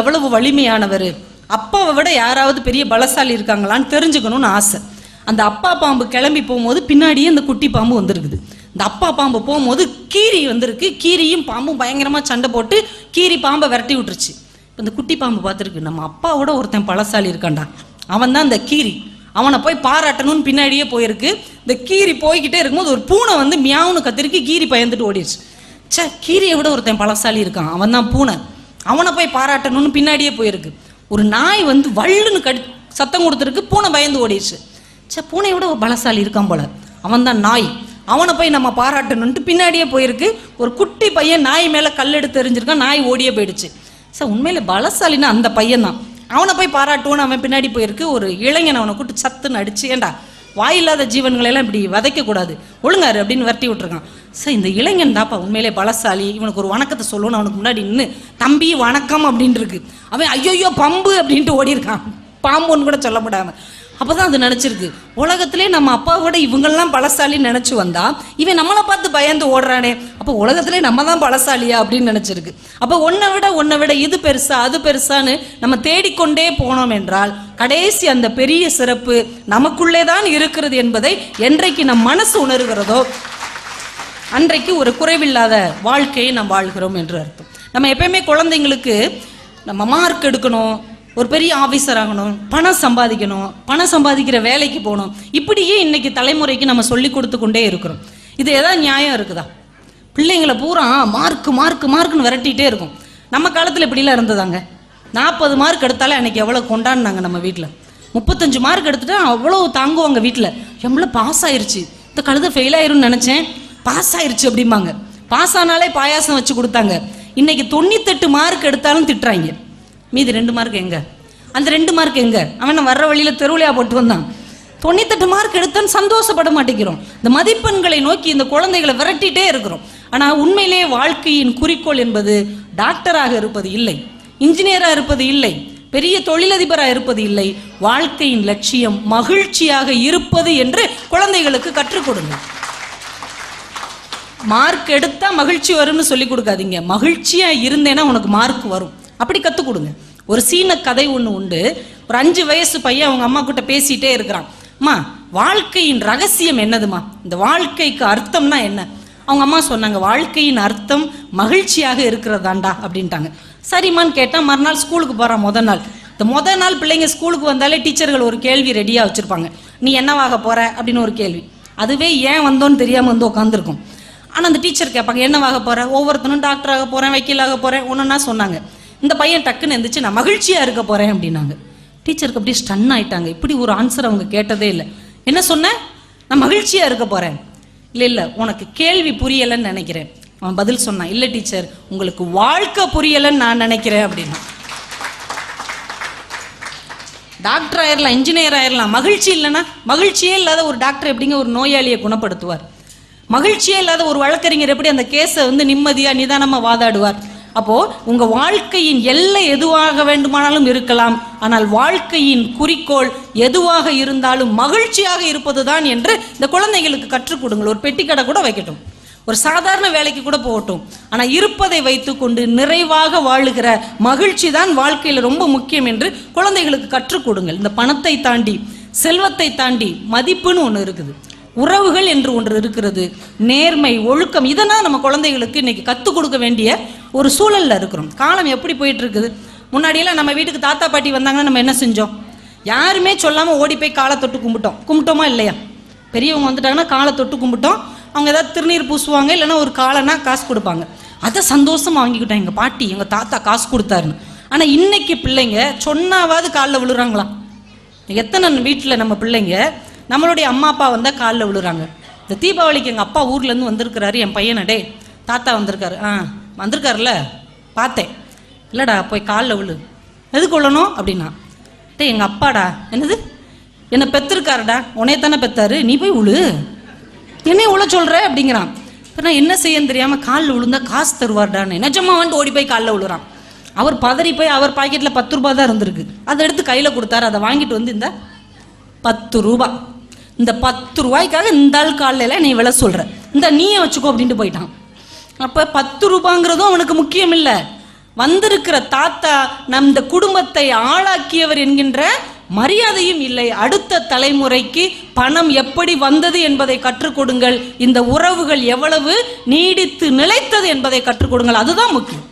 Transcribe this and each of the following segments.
எவ்வளவு வலிமையானவர். அப்பாவை விட யாராவது பெரிய பலசாலி இருக்காங்களான்னு தெரிஞ்சுக்கணும்னு ஆசை. அந்த அப்பா பாம்பு கிளம்பி போகும்போது பின்னாடியே அந்த குட்டி பாம்பு வந்திருக்குது. இந்த அப்பா பாம்பு போகும்போது கீரி வந்திருக்கு. கீரியும் பாம்பும் பயங்கரமாக சண்டை போட்டு கீரி பாம்பை விரட்டி விட்டுருச்சு. இப்போ இந்த குட்டி பாம்பு பார்த்துருக்கு நம்ம அப்பாவோட ஒருத்தன் பழசாலி இருக்கான்டா. அவன் தான் இந்த கீரி. அவனை போய் பாராட்டணும்னு பின்னாடியே போயிருக்கு. இந்த கீரி போய்கிட்டே இருக்கும்போது ஒரு பூனை வந்து மியாவுன்னு கத்திருக்கு கீரி பயந்துட்டு ஓடிடுச்சு ச்சே கீரியை விட ஒருத்தன் பழசாலி இருக்கான். அவன் தான் பூனை. அவனை போய் பாராட்டணும்னு பின்னாடியே போயிருக்கு. ஒரு நாய் வந்து வள்ளுன்னு கடி சத்தம் கொடுத்துருக்கு பூனை பயந்து ஓடிடுச்சு. ச்சே பூனையோட விட ஒரு பலசாலி இருக்கான் போல. அவன் தான் நாய். அவனை போய் நம்ம பாராட்டணுன்ட்டு பின்னாடியே போயிருக்கு. ஒரு குட்டி பையன் நாய் மேலே கல் எடுத்து எறிஞ்சிருக்கான் நாய் ஓடியே போயிடுச்சு. சார் உண்மையில் பலசாலின்னா அந்த பையன் தான் அவனை போய் பாராட்டுவோன்னு அவன் பின்னாடி போயிருக்கு. ஒரு இளைஞன் அவனை கூட்டு சத்துன்னு அடிச்சு ஏண்டா வாயில்லாத ஜீவன்களை எல்லாம் இப்படி விதைக்கக்கூடாது. ஒழுங்காரு அப்படின்னு விரட்டி விட்டுருக்கான். சார் இந்த இளைஞன் தாப்பா உண்மையிலே பலசாலி. இவனுக்கு ஒரு வணக்கத்தை சொல்லணும்னு அவனுக்கு முன்னாடி நின்று தம்பி வணக்கம் அப்படின்ட்டு இருக்கு. அவன் ஐயோ பம்பு அப்படின்ட்டு ஓடி இருக்கான் பாம்புன்னு கூட சொல்ல அப்போ தான் அது நினச்சிருக்கு. உலகத்திலே நம்ம அப்பாவோட இவங்கெல்லாம் பலசாலின்னு நினச்சி வந்தா இவன் நம்மளை பார்த்து பயந்து ஓடுறானே. அப்போ உலகத்திலே நம்ம தான் பலசாலியா அப்படின்னு நினச்சிருக்கு. அப்போ ஒன்றை விட ஒன்றை விட இது பெருசா அது பெருசான்னு நம்ம தேடிக்கொண்டே போனோம் என்றால் கடைசி அந்த பெரிய சிறப்பு நமக்குள்ளே தான் இருக்கிறது என்பதை என்றைக்கு நம் மனசு உணர்கிறதோ அன்றைக்கு ஒரு குறைவில்லாத வாழ்க்கையை நாம் வாழ்கிறோம் என்று அர்த்தம். நம்ம எப்பயுமே குழந்தைங்களுக்கு நம்ம மார்க் எடுக்கணும் ஒரு பெரிய ஆஃபீஸர் ஆகணும் பணம் சம்பாதிக்கணும் பணம் சம்பாதிக்கிற வேலைக்கு போகணும். இப்படியே இன்னைக்கு தலைமுறைக்கு நம்ம சொல்லி கொடுத்து கொண்டே இருக்கிறோம். இது ஏதாவது நியாயம் இருக்குதா? பிள்ளைங்களை பூரா மார்க் மார்க் மார்க்னு விரட்டிகிட்டே இருக்கும். நம்ம காலத்தில் இப்படிலாம் இருந்ததாங்க. நாற்பது மார்க் எடுத்தாலே அன்றைக்கி எவ்வளோ கொண்டாடினாங்க நம்ம வீட்டில் முப்பத்தஞ்சு மார்க் எடுத்துட்டா அவ்வளோ தாங்குவாங்க வீட்டில் எவ்வளோ பாஸ் ஆயிடுச்சு இந்த கழுதை ஃபெயில் ஆயிரும்னு நினச்சேன். பாஸ் ஆயிடுச்சு அப்படிம்பாங்க. பாஸ் ஆனாலே பாயாசம் வச்சு கொடுத்தாங்க. இன்னைக்கு தொண்ணூத்தெட்டு மார்க் எடுத்தாலும் திட்டுறாங்க. மீதி ரெண்டு மார்க் எங்க? அந்த ரெண்டு மார்க் எங்க? அவன் வர்ற வழியில தெருவிலையா போட்டு வந்தான். தொண்ணூத்தெட்டு மார்க் எடுத்தான்னு சந்தோஷப்பட மாட்டேங்கிறோம். இந்த மதிப்பெண்களை நோக்கி இந்த குழந்தைகளை விரட்டிட்டே இருக்கிறோம். ஆனா உண்மையிலே வாழ்க்கையின் குறிக்கோள் என்பது டாக்டராக இருப்பது இல்லை இன்ஜினியராக இருப்பது இல்லை பெரிய தொழிலதிபராக இருப்பது இல்லை. வாழ்க்கையின் லட்சியம் மகிழ்ச்சியாக இருப்பது என்று குழந்தைகளுக்கு கற்றுக் கொடுங்க. மார்க் எடுத்தா மகிழ்ச்சி வரும்னு சொல்லி கொடுக்காதீங்க. மகிழ்ச்சியா இருந்தேன்னா உனக்கு மார்க் வரும். அப்படி கற்றுக் கொடுங்க ஒரு சீன கதை ஒன்று உண்டு. ஒரு அஞ்சு வயசு பையன் அவங்க அம்மா கிட்ட பேசிட்டே இருக்கிறான். அம்மா வாழ்க்கையின் ரகசியம் என்னதுமா இந்த வாழ்க்கைக்கு அர்த்தம்னா என்ன? அவங்க அம்மா சொன்னாங்க வாழ்க்கையின் அர்த்தம் மகிழ்ச்சியாக இருக்கிறதாண்டா அப்படின்ட்டாங்க. சரிம்மான்னு கேட்டால் மறுநாள் ஸ்கூலுக்கு போகிறான் முத நாள். இந்த முத நாள் பிள்ளைங்க ஸ்கூலுக்கு வந்தாலே டீச்சர்கள் ஒரு கேள்வி ரெடியாக வச்சுருப்பாங்க. நீ என்னவாக போற? அப்படின்னு ஒரு கேள்வி. அதுவே ஏன் வந்தோன்னு தெரியாமல் வந்து உட்காந்துருக்கும் ஆனால் அந்த டீச்சர் கேட்பாங்க என்னவாக போகிற ஒவ்வொருத்தனும் டாக்டராக போகிறேன் வக்கீலாக போகிறேன் ஒன்றுன்னா சொன்னாங்க. இந்த பையன் டக்குன்னு எந்திரிச்சு நான் மகிழ்ச்சியாக இருக்க போகிறேன் அப்படின்னாங்க. டீச்சருக்கு அப்படியே ஸ்டன் ஆயிட்டாங்க. இப்படி ஒரு ஆன்சர் அவங்க கேட்டதே இல்லை. என்ன சொன்னேன் நான் மகிழ்ச்சியாக இருக்க போகிறேன் இல்லை இல்லை உனக்கு கேள்வி புரியலைன்னு நினைக்கிறேன். அவன் பதில் சொன்னான். இல்லை டீச்சர் உங்களுக்கு வாழ்க்கை புரியலைன்னு நான் நினைக்கிறேன் அப்படின்னா டாக்டர் ஆயிரலாம் இன்ஜினியர் ஆயிரலாம். மகிழ்ச்சி இல்லைன்னா மகிழ்ச்சியே இல்லாத ஒரு டாக்டர் எப்படிங்க ஒரு நோயாளியை குணப்படுத்துவார்? மகிழ்ச்சியே இல்லாத ஒரு வழக்கறிஞர் எப்படி அந்த கேஸை வந்து நிம்மதியா நிதானமா வாதாடுவார்? அப்போ உங்க வாழ்க்கையின் எல்லை எதுவாக வேண்டுமானாலும் இருக்கலாம். ஆனால் வாழ்க்கையின் குறிக்கோள் எதுவாக இருந்தாலும் மகிழ்ச்சியாக இருப்பதுதான் என்று இந்த குழந்தைகளுக்கு கற்றுக் கொடுங்கள். ஒரு பெட்டிக்கடை கூட வைக்கட்டும். ஒரு சாதாரண வேலைக்கு கூட போகட்டும். ஆனால் இருப்பதை வைத்துக்கொண்டு நிறைவாக வாழுகிற மகிழ்ச்சி தான் வாழ்க்கையில் ரொம்ப முக்கியம் என்று குழந்தைகளுக்கு கற்றுக் கொடுங்கள். இந்த பணத்தை தாண்டி செல்வத்தை தாண்டி மதிப்புன்னு ஒன்று இருக்குது. உறவுகள் என்று ஒன்று இருக்கிறது. நேர்மை ஒழுக்கம் இதெல்லாம் நம்ம குழந்தைகளுக்கு இன்னைக்கு கற்றுக் கொடுக்க வேண்டிய ஒரு சூழலில் இருக்கிறோம். காலம் எப்படி போயிட்டு இருக்குது முன்னாடியெல்லாம் நம்ம வீட்டுக்கு தாத்தா பாட்டி வந்தாங்கன்னா நம்ம என்ன செஞ்சோம்? யாருமே சொல்லாமல் ஓடி போய் காலை தொட்டு கும்பிட்டோம். கும்பிட்டோமா இல்லையா? பெரியவங்க வந்துட்டாங்கன்னா காலை தொட்டு கும்பிட்டோம். அவங்க ஏதாவது திருநீர் பூசுவாங்க இல்லைன்னா ஒரு காலைனா காசு கொடுப்பாங்க. அதை சந்தோஷமாக வாங்கிக்கிட்டோம். எங்கள் பாட்டி எங்கள் தாத்தா காசு கொடுத்தாருன்னு. ஆனால் இன்னைக்கு பிள்ளைங்க சொன்னாவாவது காலில் விழுறாங்களா எத்தனை வீட்டில் நம்ம பிள்ளைங்க நம்மளுடைய அம்மா அப்பா வந்தால் காலில் விழுறாங்க. இந்த தீபாவளிக்கு எங்கள் அப்பா ஊர்லேருந்து வந்திருக்கிறாரு என் பையனை. டே தாத்தா வந்திருக்காரு. ஆ வந்திருக்காருல்ல? பார்த்தேன். இல்லைடா போய் காலில் விழு. எது கொள்ளணும் அப்படின்னா டேய் எங்கள் அப்பாடா. என்னது? என்னை பெற்றிருக்காருடா உன்னைய தானே பெத்தாரு? நீ போய் உழு என்னையும் உழ சொல்கிற அப்படிங்கிறான். இப்போ நான் என்ன செய்யன்னு தெரியாமல் காலில் விழுந்தா காசு தருவார்டான்னு. நிஜமா வந்துட்டு ஓடி போய் காலில் விழுறான். அவர் பதறி போய் அவர் பாக்கெட்டில் பத்து ரூபா தான் இருந்திருக்கு. அதை எடுத்து கையில் கொடுத்தாரு. அதை வாங்கிட்டு வந்து இந்த பத்து ரூபா. இந்த பத்து ரூபாய்க்காக இந்த ஆள் காலையில் நீ விலை சொல்கிற இந்த நீயை வச்சுக்கோ அப்படின்ட்டு போயிட்டான். அப்போ பத்து ரூபாங்கிறதும் அவனுக்கு முக்கியம் இல்லை. வந்திருக்கிற தாத்தா நம் இந்த குடும்பத்தை ஆளாக்கியவர் என்கின்ற மரியாதையும் இல்லை. அடுத்த தலைமுறைக்கு பணம் எப்படி வந்தது என்பதை கற்றுக் கொடுங்கள். இந்த உறவுகள் எவ்வளவு நீடித்து நிலைத்தது என்பதை கற்றுக் கொடுங்கள். அதுதான் முக்கியம்.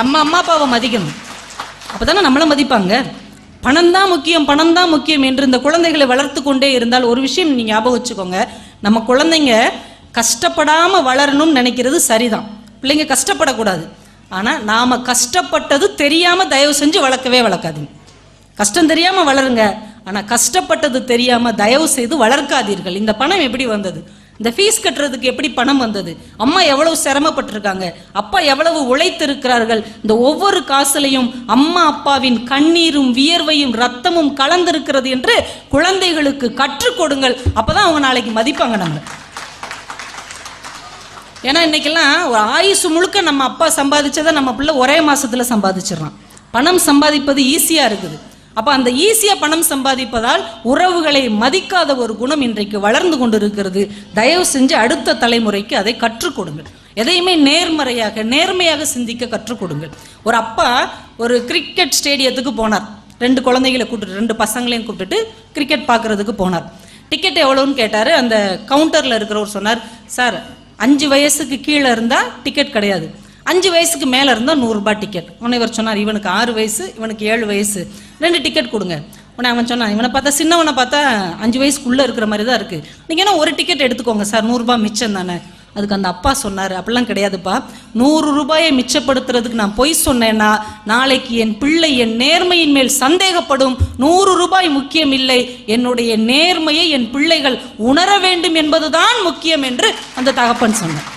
நம்ம அம்மா அப்பாவை மதிக்கணும். அப்பதானே நம்மளை மதிப்பாங்க? பணம் தான் முக்கியம் பணம் தான் முக்கியம் என்று இந்த குழந்தைகளை வளர்த்து கொண்டே இருந்தால் ஒரு விஷயம் நீங்க ஞாபகம் வச்சுக்கோங்க. நம்ம குழந்தைங்க கஷ்டப்படாம வளரணும்னு நினைக்கிறது சரிதான். பிள்ளைங்க கஷ்டப்படக்கூடாது. ஆனா நாம கஷ்டப்பட்டது தெரியாம தயவு செஞ்சு வளர்க்கவே வளர்க்காதீங்க. கஷ்டம் தெரியாம வளருங்க. ஆனா கஷ்டப்பட்டது தெரியாம தயவு செய்து வளர்க்காதீர்கள். இந்த பணம் எப்படி வந்தது? இந்த ஃபீஸ் கட்டுறதுக்கு எப்படி பணம் வந்தது? அம்மா எவ்வளவு சிரமப்பட்டிருக்காங்க? அப்பா எவ்வளவு உழைத்திருக்கிறார்கள்? இந்த ஒவ்வொரு காசுலையும் அம்மா அப்பாவின் கண்ணீரும் வியர்வையும் ரத்தமும் கலந்திருக்கிறது என்று குழந்தைகளுக்கு கற்றுக் கொடுங்கள். அப்பதான் அவங்க நாளைக்கு மதிப்பாங்க நம்ம ஏன்னா இன்னைக்கெல்லாம் ஒரு ஆயுசு முழுக்க நம்ம அப்பா சம்பாதிச்சதை நம்ம பிள்ளை ஒரே மாசத்துல சம்பாதிச்சிடறான். பணம் சம்பாதிப்பது ஈஸியா இருக்குது. அப்ப அந்த ஈஸியா பணம் சம்பாதிப்பதால் உறவுகளை மதிக்காத ஒரு குணம் இன்றைக்கு வளர்ந்து கொண்டிருக்கிறது. தயவு செஞ்சு அடுத்த தலைமுறைக்கு அதை கற்றுக் கொடுங்கள். எதையுமே நேர்மறையாக நேர்மையாக சிந்திக்க கற்றுக் கொடுங்கள். ஒரு அப்பா ஒரு கிரிக்கெட் ஸ்டேடியத்துக்கு போனார். ரெண்டு குழந்தைகளை கூப்பிட்டு ரெண்டு பசங்களையும் கூப்பிட்டுட்டு கிரிக்கெட் பார்க்கறதுக்கு போனார். டிக்கெட் எவ்வளோன்னு கேட்டார். அந்த கவுண்டரில் இருக்கிறவர் சொன்னார் சார் அஞ்சு வயசுக்கு கீழே இருந்தால் டிக்கெட் கிடையாது. அஞ்சு வயசுக்கு மேலே இருந்தால் நூறுரூபா டிக்கெட் உன்னை இவர் சொன்னார் இவனுக்கு ஆறு வயசு இவனுக்கு ஏழு வயசு. ரெண்டு டிக்கெட் கொடுங்க. உன்னை அவன் சொன்னான் இவனை பார்த்தா சின்னவனை பார்த்தா அஞ்சு வயசுக்குள்ளே இருக்கிற மாதிரி தான் இருக்குது நீங்கள் என்ன ஒரு டிக்கெட் எடுத்துக்கோங்க சார். நூறுரூபா மிச்சம் தானே. அதுக்கு அந்த அப்பா சொன்னார் அப்படிலாம் கிடையாதுப்பா. நூறு ரூபாயை மிச்சப்படுத்துறதுக்கு நான் பொய் சொன்னேன்னா நாளைக்கு என் பிள்ளை என் நேர்மையின் மேல் சந்தேகப்படும். நூறு ரூபாய் முக்கியம் இல்லை. என்னுடைய நேர்மையை என் பிள்ளைகள் உணர வேண்டும் என்பதுதான் முக்கியம் என்று அந்த தகப்பன் சொன்னார்.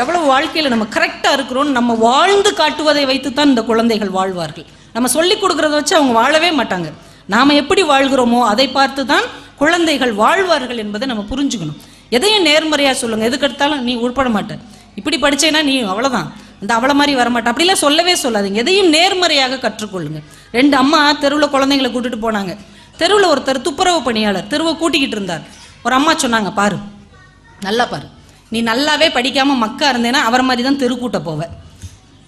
எவ்வளவு வாழ்க்கையில் நம்ம கரெக்டாக இருக்கிறோம் நம்ம வாழ்ந்து காட்டுவதை வைத்து தான் இந்த குழந்தைகள் வாழ்வார்கள். நம்ம சொல்லி கொடுக்கறத வச்சு அவங்க வாழவே மாட்டாங்க. நாம் எப்படி வாழ்கிறோமோ அதை பார்த்து தான் குழந்தைகள் வாழ்வார்கள் என்பதை நம்ம புரிஞ்சுக்கணும். எதையும் நேர்மறையாக சொல்லுங்க. எதுக்கெடுத்தாலும் நீ உட்பட மாட்டேன் இப்படி படித்தேன்னா நீ அவ்வளோதான் இந்த அவளை மாதிரி வரமாட்டேன் அப்படிலாம் சொல்லவே சொல்லாதீங்க. எதையும் நேர்மறையாக கற்றுக்கொள்ளுங்க. ரெண்டு அம்மா தெருவில் குழந்தைங்களை கூட்டிகிட்டு போனாங்க. தெருவில் ஒருத்தர் துப்புரவு பணியாளர் தெருவை கூட்டிக்கிட்டு இருந்தார். ஒரு அம்மா சொன்னாங்க பாரு நல்லா பாரு. நீ நல்லாவே படிக்காமல் மக்கா இருந்தேன்னா அவர் மாதிரி தான் தெருக்கூட்ட போவேன் போவ.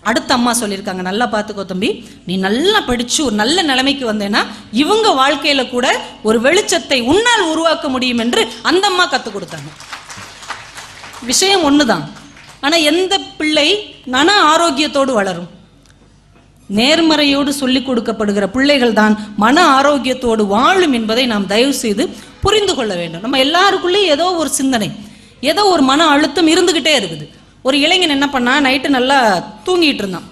அடுத்த அம்மா சொல்லியிருக்காங்க நல்லா பார்த்துக்கோ தம்பி. நீ நல்லா படித்து ஒரு நல்ல நிலைமைக்கு வந்தேன்னா இவங்க வாழ்க்கையில் கூட ஒரு வெளிச்சத்தை உன்னால் உருவாக்க முடியும் என்று அந்த அம்மா கற்றுக் கொடுத்தாங்க. விஷயம் ஒன்று தான் ஆனால் எந்த பிள்ளை மன ஆரோக்கியத்தோடு வளரும்? நேர்மறையோடு சொல்லிக் கொடுக்கப்படுகிற பிள்ளைகள் தான் மன ஆரோக்கியத்தோடு வாழும் என்பதை நாம் தயவு செய்து புரிந்து கொள்ள வேண்டும். நம்ம எல்லாருக்குள்ளேயும் ஏதோ ஒரு சிந்தனை. ஏதோ ஒரு மன அழுத்தம் இருந்துக்கிட்டே இருக்குது. ஒரு இளைஞன் என்ன பண்ணா நைட்டு நல்லா தூங்கிட்டு இருந்தான்.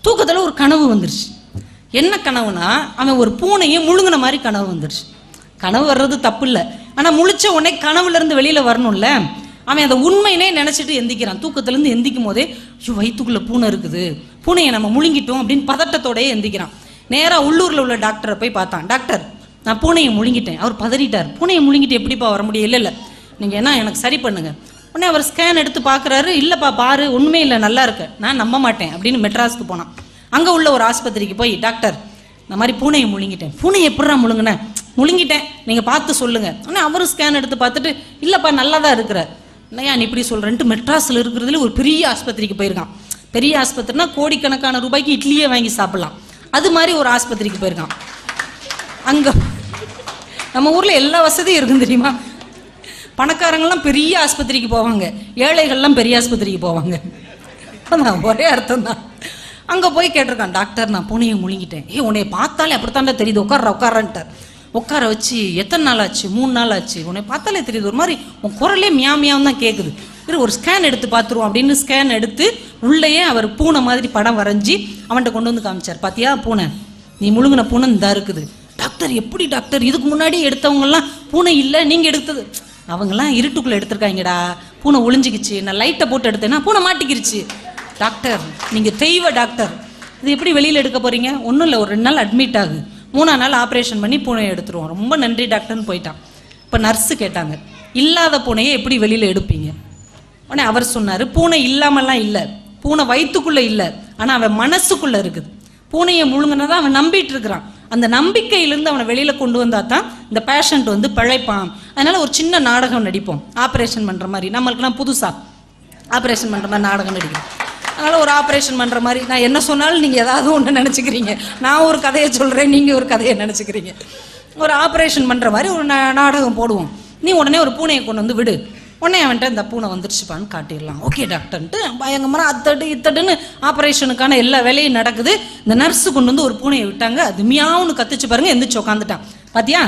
தூக்கத்தில் ஒரு கனவு வந்துருச்சு. என்ன கனவுனா அவன் ஒரு பூனையை முழுங்கின மாதிரி கனவு வந்துருச்சு. கனவு வர்றது தப்பு இல்லை ஆனால் முழிச்ச உடனே கனவுலேருந்து வெளியில் வரணும்ல. அவன் அதை உண்மையினே நினச்சிட்டு எந்திக்கிறான். தூக்கத்துலேருந்து எந்திக்கும் போதே ஐயோ வயிற்றுக்குள்ளே பூனை இருக்குது. பூனையை நம்ம முழுங்கிட்டோம் அப்படின்னு பதட்டத்தோடயே எந்திக்கிறான். நேராக உள்ளூரில் உள்ள டாக்டரை போய் பார்த்தான். டாக்டர் நான் பூனையை முழுங்கிட்டேன். அவர் பதறிட்டார். பூனையை முழுங்கிட்டு எப்படிப்பா வர முடியும்? இல்லை இல்லை. நீங்கள் என்ன எனக்கு சரி பண்ணுங்க. உடனே அவர் ஸ்கேன் எடுத்து பார்க்குறாரு இல்லைப்பா பாரு ஒன்றுமே இல்லை நல்லா இருக்கு. நான் நம்ப மாட்டேன் அப்படின்னு மெட்ராஸ்க்கு போனான். அங்கே உள்ள ஒரு ஆஸ்பத்திரிக்கு போய் டாக்டர் இந்த மாதிரி பூனையை முழுங்கிட்டேன். பூனையை எப்படிடா முழுங்கினேன் முழுங்கிட்டேன். நீங்கள் பார்த்து சொல்லுங்கள் உடனே அவரும் ஸ்கேன் எடுத்து பார்த்துட்டு இல்லைப்பா நல்லா தான் இருக்கிற. என்னையா நீ இப்படி சொல்கிறேன்ட்டு மெட்ராஸில் இருக்கிறதுல ஒரு பெரிய ஆஸ்பத்திரிக்கு போயிருக்கான். பெரிய ஆஸ்பத்திரினா கோடிக்கணக்கான ரூபாய்க்கு இட்லியே வாங்கி சாப்பிட்லாம். அது மாதிரி ஒரு ஆஸ்பத்திரிக்கு போயிருக்கான். அங்கே நம்ம ஊரில் எல்லா வசதியும் இருக்கும் தெரியுமா? பணக்காரங்கள்லாம் பெரிய ஆஸ்பத்திரிக்கு போவாங்க. ஏழைகள்லாம் பெரிய ஆஸ்பத்திரிக்கு போவாங்க. அதான் ஒரே அர்த்தம் தான் அங்கே போய் கேட்டிருக்கான் டாக்டர் நான் பூனையை முழுங்கிட்டேன். ஏ உன்னை பார்த்தாலே அப்படித்தாண்டா தெரியுது. உட்கார உட்காரன்ட்டார் உட்கார வச்சு எத்தனை நாள் ஆச்சு? மூணு நாள் ஆச்சு. உன்னை பார்த்தாலே தெரியுது. ஒரு மாதிரி உன் குரலே மியாம் தான் கேட்குது இரு ஒரு ஸ்கேன் எடுத்து பார்த்துருவோம் அப்படின்னு ஸ்கேன் எடுத்து உள்ளேயே அவர் பூனை மாதிரி படம் வரைஞ்சி அவன்கிட்ட கொண்டு வந்து காமிச்சார். பார்த்தியா பூனை? நீ முழுங்கின பூனை இந்த இருக்குது. டாக்டர் எப்படி டாக்டர்? இதுக்கு முன்னாடி எடுத்தவங்கெல்லாம் பூனை இல்லை நீங்கள் எடுத்தது. அவங்கெல்லாம் இருட்டுக்குள்ளே எடுத்திருக்காங்கடா. பூனை ஒளிஞ்சிக்கிச்சு. நான் லைட்டை போட்டு எடுத்தேன்னா பூனை மாட்டிக்கிருச்சு. டாக்டர் நீங்கள் தெய்வ டாக்டர். இது எப்படி வெளியில் எடுக்க போறீங்க? ஒன்றும் இல்லை ஒரு ரெண்டு நாள் அட்மிட் ஆகு. மூணா நாள் ஆப்ரேஷன் பண்ணி பூனையை எடுத்துருவோம். ரொம்ப நன்றி டாக்டர்னு போயிட்டான். இப்போ நர்ஸு கேட்டாங்க இல்லாத பூனையை எப்படி வெளியில் எடுப்பீங்க? உடனே அவர் சொன்னார் பூனை இல்லாமலாம் இல்லை. பூனை வயிற்றுக்குள்ளே இல்லை. ஆனால் அவன் மனசுக்குள்ளே இருக்குது. பூனையை முழுங்கினதான் அவன் நம்பிட்டு இருக்கிறான். அந்த நம்பிக்கையிலிருந்து அவனை வெளியில் கொண்டு வந்தா தான் இந்த பேஷண்ட் வந்து பிழைப்பான். அதனால் ஒரு சின்ன நாடகம் நடிப்போம். ஆப்ரேஷன் பண்ணுற மாதிரி. நம்மளுக்குலாம் புதுசாக ஆப்ரேஷன் பண்ணுற மாதிரி நாடகம் நடிக்கும் அதனால் ஒரு ஆப்ரேஷன் பண்ணுற மாதிரி. நான் என்ன சொன்னாலும் நீங்கள் ஏதாவது ஒன்று நினச்சிக்கிறீங்க. நான் ஒரு கதையை சொல்கிறேன் நீங்கள் ஒரு கதையை நினச்சிக்கிறீங்க. ஒரு ஆப்ரேஷன் பண்ணுற மாதிரி ஒரு நாடகம் போடுவோம். நீ உடனே ஒரு பூனையை கொண்டு வந்து விடு. உடனே அவன்கிட்ட இந்த பூனை வந்துருச்சுப்பான்னு காட்டிடலாம். ஓகே டாக்டர்ன்ட்டு பயங்கரமாக அத்தட்டு இத்தட்டுன்னு ஆப்ரேஷனுக்கான எல்லா வேலையும் நடக்குது. இந்த நர்ஸு கொண்டு வந்து ஒரு பூனையை விட்டாங்க. அது மியாவுன்னு கத்துச்சு பாருங்க எந்திரிச்சு உட்காந்துட்டான் பாத்தியா?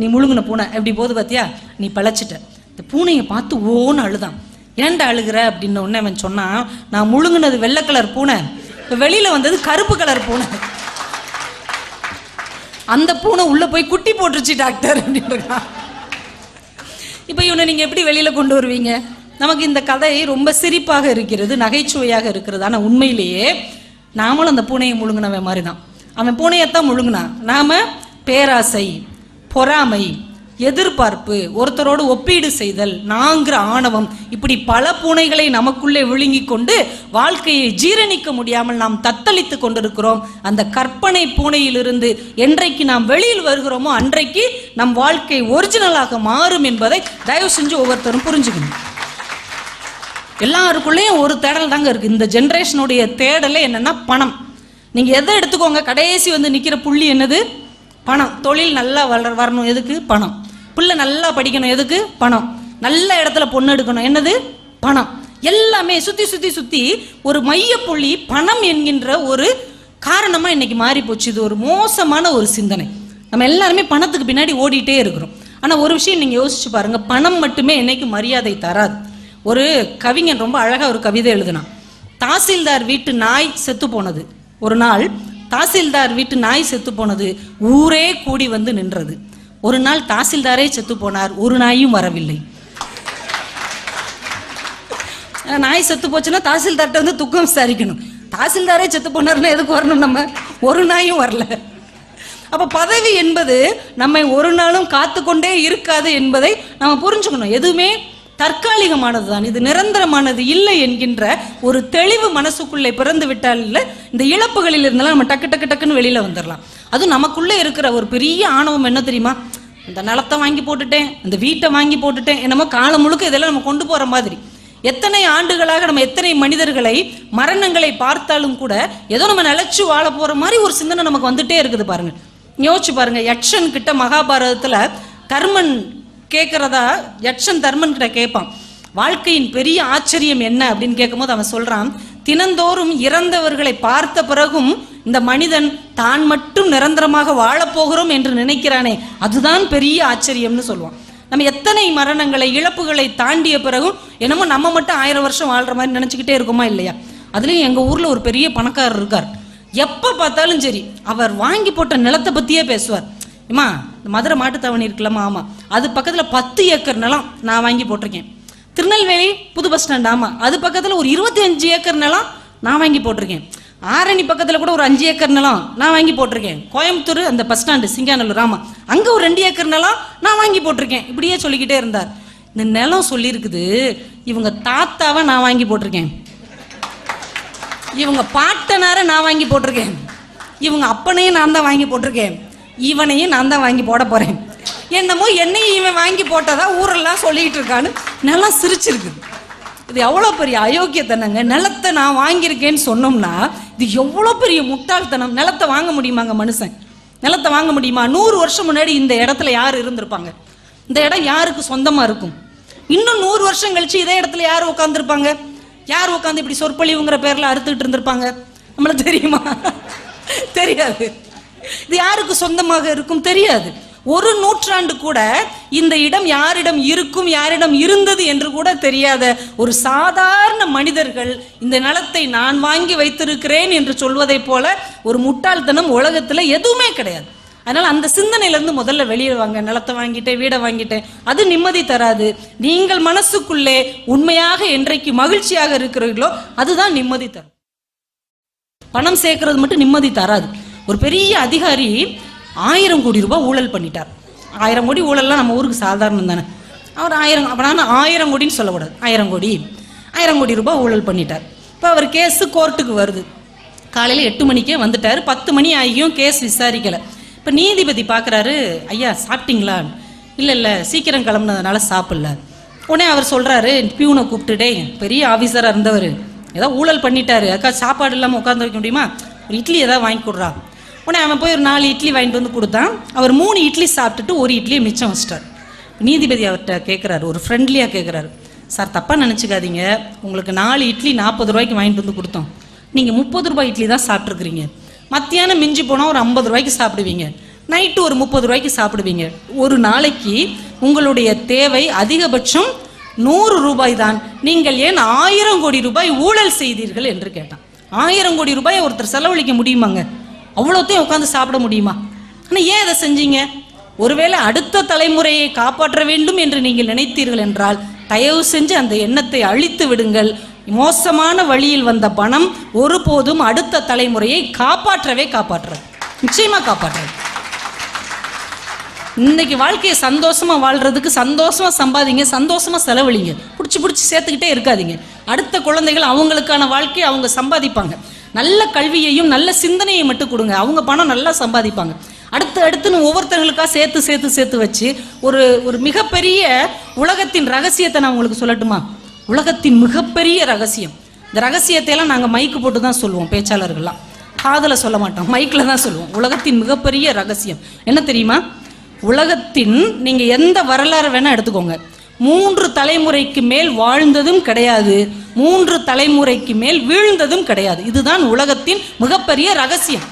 நீ முழுங்கின பூனை. எப்படி போகுது பாத்தியா? நீ பழச்சிட்ட. இந்த பூனையை பார்த்து ஓன்னு அழுதான். ஏன்டா அழுகிற? அப்படின்னு உடனே அவன் சொன்னான் நான் முழுங்கினது வெள்ளை கலர் பூனை. இப்போ வெளியில் வந்தது கருப்பு கலர் பூனை. அந்த பூனை உள்ளே போய் குட்டி போட்டுருச்சு டாக்டர் அப்படின்றான் இப்போ இவனை நீங்கள் எப்படி வெளியில் கொண்டு வருவீங்க? நமக்கு இந்த கதை ரொம்ப சிரிப்பாக இருக்கிறது நகைச்சுவையாக இருக்கிறது. ஆனால் உண்மையிலேயே நாமளும் அந்த பூனையை முழுங்கினவன் மாதிரி தான் அவன் பூனையைத்தான் முழுங்கினான். நாம் பேராசை பொறாமை எதிர்பார்ப்பு ஒருத்தரோடு ஒப்பீடு செய்தல் நாங்கிற ஆணவம் இப்படி பல பூனைகளை நமக்குள்ளே விழுங்கிக் கொண்டு வாழ்க்கையை ஜீரணிக்க முடியாமல் நாம் தத்தளித்து கொண்டிருக்கிறோம். அந்த கற்பனை பூனையிலிருந்து என்றைக்கு நாம் வெளியில் வருகிறோமோ அன்றைக்கு நம் வாழ்க்கை ஒரிஜினலாக மாறும் என்பதை தயவு செஞ்சு ஒவ்வொருத்தரும் புரிஞ்சுக்கணும். எல்லாருக்குள்ளேயும் ஒரு தேடல் தாங்க இருக்கு. இந்த ஜென்ரேஷனுடைய தேடலே என்னன்னா பணம். நீங்க எதை எடுத்துக்கோங்க கடைசி வந்து நிக்கிற புள்ளி என்னது? பணம். தொழில் நல்லா வளர வரணும். எதுக்கு? பணம். பிள்ளை நல்லா படிக்கணும். எதுக்கு? பணம். நல்ல இடத்துல பொண்ணு எடுக்கணும். என்னது? பணம். எல்லாமே சுத்தி சுத்தி சுத்தி ஒரு மையப்புள்ளி பணம் என்கின்ற ஒரு காரணமா இன்னைக்கு மாறி போச்சு இது ஒரு மோசமான ஒரு சிந்தனை. நம்ம எல்லாருமே பணத்துக்கு பின்னாடி ஓடிட்டே இருக்கிறோம். ஆனா ஒரு விஷயம் நீங்க யோசிச்சு பாருங்க. பணம் மட்டுமே என்னைக்கு மரியாதை தராது. ஒரு கவிஞன் ரொம்ப அழகா ஒரு கவிதை எழுதினான். தாசில்தார் வீட்டு நாய் செத்து போனது. ஒரு நாள் தாசில்தார் வீட்டு நாய் செத்து போனது. ஊரே கூடி வந்து நின்றது. ஒரு நாள் தாசில்தாரே செத்து போனார். ஒரு நாயும் வரவில்லை. நாய் செத்து போச்சுன்னா தாசில்தார்ட்ட வந்து துக்கம் விசாரிக்கணும். தாசில்தாரே செத்து போனாருன்னா எதுக்கு வரணும் நம்ம? ஒரு நாயும் வரல. அப்ப பதவி என்பது நம்மை ஒரு நாளும் காத்து கொண்டே இருக்காது என்பதை நம்ம புரிஞ்சுக்கணும். எதுவுமே தற்காலிகமானது தான் இது நிரந்தரமானது இல்லை என்கின்ற ஒரு தெளிவு மனசுக்குள்ளே பிறந்து விட்டால் இல்லை இந்த இழப்புகளில் இருந்தாலும் நம்ம டக்கு டக்கு டக்குன்னு வெளியில் வந்துடலாம் அதுவும் நமக்குள்ளே இருக்கிற ஒரு பெரிய ஆணவம் என்ன தெரியுமா? இந்த நிலத்தை வாங்கி போட்டுட்டேன் இந்த வீட்டை வாங்கி போட்டுட்டேன் என்னமோ காலம் முழுக்க இதெல்லாம் நம்ம கொண்டு போகிற மாதிரி. எத்தனை ஆண்டுகளாக நம்ம எத்தனை மனிதர்களை மரணங்களை பார்த்தாலும் கூட ஏதோ நம்ம நிலச்சி வாழ போகிற மாதிரி ஒரு சிந்தனை நமக்கு வந்துட்டே இருக்குது பாருங்க. யோசிச்சு பாருங்க யக்ஷன் கிட்ட மகாபாரதத்தில் தர்மன் கேட்கறதா யக்ஷன் தர்மன் கிட்ட கேட்பான் வாழ்க்கையின் பெரிய ஆச்சரியம் என்ன அப்படின்னு கேட்கும்போது அவன் சொல்றான் தினந்தோறும் இறந்தவர்களை பார்த்த பிறகும் இந்த மனிதன் தான் மட்டும் நிரந்தரமாக வாழப்போகிறோம் என்று நினைக்கிறானே அதுதான் பெரிய ஆச்சரியம்னு சொல்லுவான். நம்ம எத்தனை மரணங்களை இழப்புகளை தாண்டிய பிறகும் என்னமோ நம்ம மட்டும் ஆயிரம் வருஷம் வாழ்ற மாதிரி நினச்சிக்கிட்டே இருக்கோமா இல்லையா? அதுலயும் எங்க ஊர்ல ஒரு பெரிய பணக்காரர் இருக்கார். எப்ப பார்த்தாலும் சரி அவர் வாங்கி போட்ட நிலத்தை பத்தியே பேசுவார். ஏமா இந்த மதுரை மாட்டுத்தாவணி இருக்குல்லம்மா ஆமாம் அது பக்கத்தில் பத்து ஏக்கர் நிலம் நான் வாங்கி போட்டிருக்கேன். திருநெல்வேலி புது பஸ் ஸ்டாண்ட் ஆமாம் அது பக்கத்தில் ஒரு இருபத்தி அஞ்சு ஏக்கர் நிலம் நான் வாங்கி போட்டிருக்கேன். ஆரணி பக்கத்தில் கூட ஒரு அஞ்சு ஏக்கர் நிலம் நான் வாங்கி போட்டிருக்கேன். கோயம்புத்தூர் அந்த பஸ் ஸ்டாண்டு சிங்காநல்லூர் ஆமாம் அங்கே ஒரு ரெண்டு ஏக்கர் நிலம் நான் வாங்கி போட்டிருக்கேன். இப்படியே சொல்லிக்கிட்டே இருந்தார். இந்த நிலம் சொல்லியிருக்குது இவங்க தாத்தாவை நான் வாங்கி போட்டிருக்கேன். இவங்க பாட்டனார நான் வாங்கி போட்டிருக்கேன். இவங்க அப்பனையும் நான் தான் வாங்கி போட்டிருக்கேன். இவனையும் நான் தான் வாங்கி போட போறேன். என்னமோ என்னையும் இவன் வாங்கி போட்டதா ஊரெல்லாம் சொல்லிட்டு இருக்கான்னு நிலம் சிரிச்சிருக்குது இது எவ்வளோ பெரிய அயோக்கியத்தனங்க? நிலத்தை நான் வாங்கியிருக்கேன்னு சொன்னோம்னா இது எவ்வளோ பெரிய முட்டாள்தனம்? நிலத்தை வாங்க முடியுமாங்க மனுஷன்? நிலத்தை வாங்க முடியுமா? நூறு வருஷம் முன்னாடி இந்த இடத்துல யார் இருந்திருப்பாங்க? இந்த இடம் யாருக்கு சொந்தமாக இருக்கும்? இன்னும் நூறு வருஷம் கழிச்சு இதே இடத்துல யார் உட்காந்துருப்பாங்க யார் உட்காந்து இப்படி சொற்பொழிவுங்கிற பேரில் அறுத்துக்கிட்டு இருந்திருப்பாங்க? நம்மளுக்கு தெரியுமா? தெரியாது. இது யாருக்கு சொந்தமாக இருக்கும் தெரியாது. ஒரு நூற்றாண்டு கூட இந்த இடம் யாரிடம் இருக்கும் யாரிடம் இருந்தது என்று கூட தெரியாத ஒரு சாதாரண மனிதர்கள் இந்த நிலத்தை நான் வாங்கி வைத்திருக்கிறேன் என்று சொல்வதைப் போல ஒரு முட்டாள்தனம் உலகத்துல எதுவுமே கிடையாது. அதனால் அந்த சிந்தனையில இருந்து முதல்ல வெளியே வாங்க நிலத்தை வாங்கிட்டேன் வீடை வாங்கிட்டேன். அது நிம்மதி தராது. நீங்கள் மனசுக்குள்ளே உண்மையாக என்றைக்கு மகிழ்ச்சியாக இருக்கிறீர்களோ அதுதான் நிம்மதி தரும். பணம் சேர்க்கறது மட்டும் நிம்மதி தராது. ஒரு பெரிய அதிகாரி ஆயிரம் கோடி ரூபாய் ஊழல் பண்ணிட்டார். ஆயிரம் கோடி ஊழல்லாம் நம்ம ஊருக்கு சாதாரணம் தானே. அவர் ஆயிரம் அப்படின்னா ஆயிரம் கோடின்னு சொல்லக்கூடாது. ஆயிரம் கோடி. ஆயிரம் கோடி ரூபாய் ஊழல் பண்ணிட்டார். இப்போ அவர் கேஸு கோர்ட்டுக்கு வருது. காலையில் எட்டு மணிக்கே வந்துட்டார். பத்து மணி ஆகியும் கேஸ் விசாரிக்கலை. இப்போ நீதிபதி பார்க்குறாரு ஐயா சாப்பிட்டீங்களா? இல்லை இல்லை சீக்கிரம் கிளம்புனதுனால சாப்பிடல. உடனே அவர் சொல்கிறாரு பியூனை கூப்பிட்டுட்டே பெரிய ஆஃபீஸராக இருந்தவர். ஏதோ ஊழல் பண்ணிட்டாரு. அக்கா சாப்பாடு இல்லாமல் உட்காந்து வைக்க முடியுமா? ஒரு இட்லி ஏதாவது வாங்கி கொடுறா. உடனே அவன் போய் ஒரு நாலு இட்லி வாங்கிட்டு வந்து கொடுத்தான். அவர் மூணு இட்லி சாப்பிட்டுட்டு ஒரு இட்லியை மிச்சம் வச்சிட்டார். நீதிபதி அவர்கிட்ட கேட்குறாரு ஒரு ஃப்ரெண்ட்லியாக கேட்குறாரு சார் தப்பாக நினச்சிக்காதீங்க. உங்களுக்கு நாலு இட்லி நாற்பது ரூபாய்க்கு வாங்கிட்டு வந்து கொடுத்தோம். நீங்கள் முப்பது ரூபாய் இட்லி தான் சாப்பிட்ருக்குறீங்க மத்தியானம் மிஞ்சி போனால் ஒரு ஐம்பது ரூபாய்க்கு சாப்பிடுவீங்க. நைட்டு ஒரு முப்பது ரூபாய்க்கு சாப்பிடுவீங்க. ஒரு நாளைக்கு உங்களுடைய தேவை அதிகபட்சம் நூறு ரூபாய் தான். நீங்கள் ஏன் ஆயிரம் கோடி ரூபாய் ஊழல் செய்தீர்கள்? என்று கேட்டான். ஆயிரம் கோடி ரூபாய் ஒருத்தர் செலவழிக்க முடியுமாங்க? அவ்வளோத்தையும் உட்காந்து சாப்பிட முடியுமா? ஆனால் ஏன் அதை செஞ்சீங்க? ஒருவேளை அடுத்த தலைமுறையை காப்பாற்ற வேண்டும் என்று நீங்கள் நினைத்தீர்கள் என்றால் தயவு செஞ்சு அந்த எண்ணத்தை அழித்து விடுங்கள். மோசமான வழியில் வந்த பணம் ஒருபோதும் அடுத்த தலைமுறையை காப்பாற்றவே காப்பாற்றுறது நிச்சயமாக காப்பாற்றுறது இன்னைக்கு வாழ்க்கையை சந்தோஷமா வாழ்றதுக்கு சந்தோஷமா சம்பாதிங்க சந்தோஷமா செலவழிங்க. பிடிச்சி பிடிச்சி சேர்த்துக்கிட்டே இருக்காதீங்க. அடுத்த குழந்தைகள் அவங்களுக்கான வாழ்க்கையை அவங்க சம்பாதிப்பாங்க. நல்ல கல்வியையும் நல்ல சிந்தனையை மட்டும் கொடுங்க. அவங்க பணம் நல்லா சம்பாதிப்பாங்க. அடுத்து அடுத்துன்னு ஒவ்வொருத்தர்களுக்காக சேர்த்து சேர்த்து சேர்த்து வச்சு ஒரு ஒரு மிகப்பெரிய உலகத்தின் ரகசியத்தை நான் உங்களுக்கு சொல்லட்டுமா? உலகத்தின் மிகப்பெரிய ரகசியம். இந்த ரகசியத்தையெல்லாம் நாங்கள் மைக்கு போட்டு தான் சொல்லுவோம் பேச்சாளர்கள்லாம். காதில் சொல்ல மாட்டோம் மைக்கில் தான் சொல்லுவோம். உலகத்தின் மிகப்பெரிய ரகசியம். என்ன தெரியுமா? உலகத்தின் நீங்கள் எந்த வரலாறு வேணால் எடுத்துக்கோங்க. மூன்று தலைமுறைக்கு மேல் வாழ்ந்ததும் கிடையாது. மூன்று தலைமுறைக்கு மேல் வீழ்ந்ததும் கிடையாது. இதுதான் உலகத்தின் மிகப்பெரிய ரகசியம்.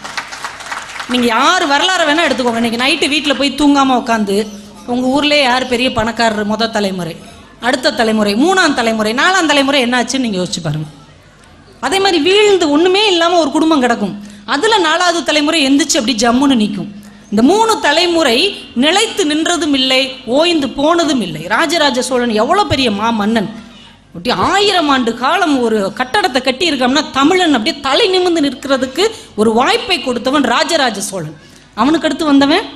நீங்கள் யார் வரலாறு வேணால் எடுத்துக்கோங்க. இன்னைக்கு நைட்டு வீட்டில் போய் தூங்காமல் உட்காந்து உங்கள் ஊர்லேயே யார் பெரிய பணக்காரர் முத தலைமுறை அடுத்த தலைமுறை மூணாம் தலைமுறை நாலாம் தலைமுறை என்னாச்சுன்னு நீங்கள் யோசிச்சு பாருங்க. அதே மாதிரி வீழ்ந்து ஒன்றுமே இல்லாமல் ஒரு குடும்பம் கிடக்கும். அதில் நாலாவது தலைமுறை எந்திரிச்சு அப்படி ஜம்முன்னு நிற்கும் இந்த மூணு தலைமுறை நிலைத்து நின்றதும் இல்லை ஓய்ந்து போனதும் இல்லை. ராஜராஜ சோழன் எவ்வளோ பெரிய மா மன்னன் அப்படி ஆயிரம் ஆண்டு காலம் ஒரு கட்டடத்தை கட்டியிருக்கோம்னா தமிழன் அப்படியே தலை நிமிர்ந்து நிற்கிறதுக்கு ஒரு வாய்ப்பை கொடுத்தவன் ராஜராஜ சோழன். அவனுக்கு அடுத்து வந்தவன்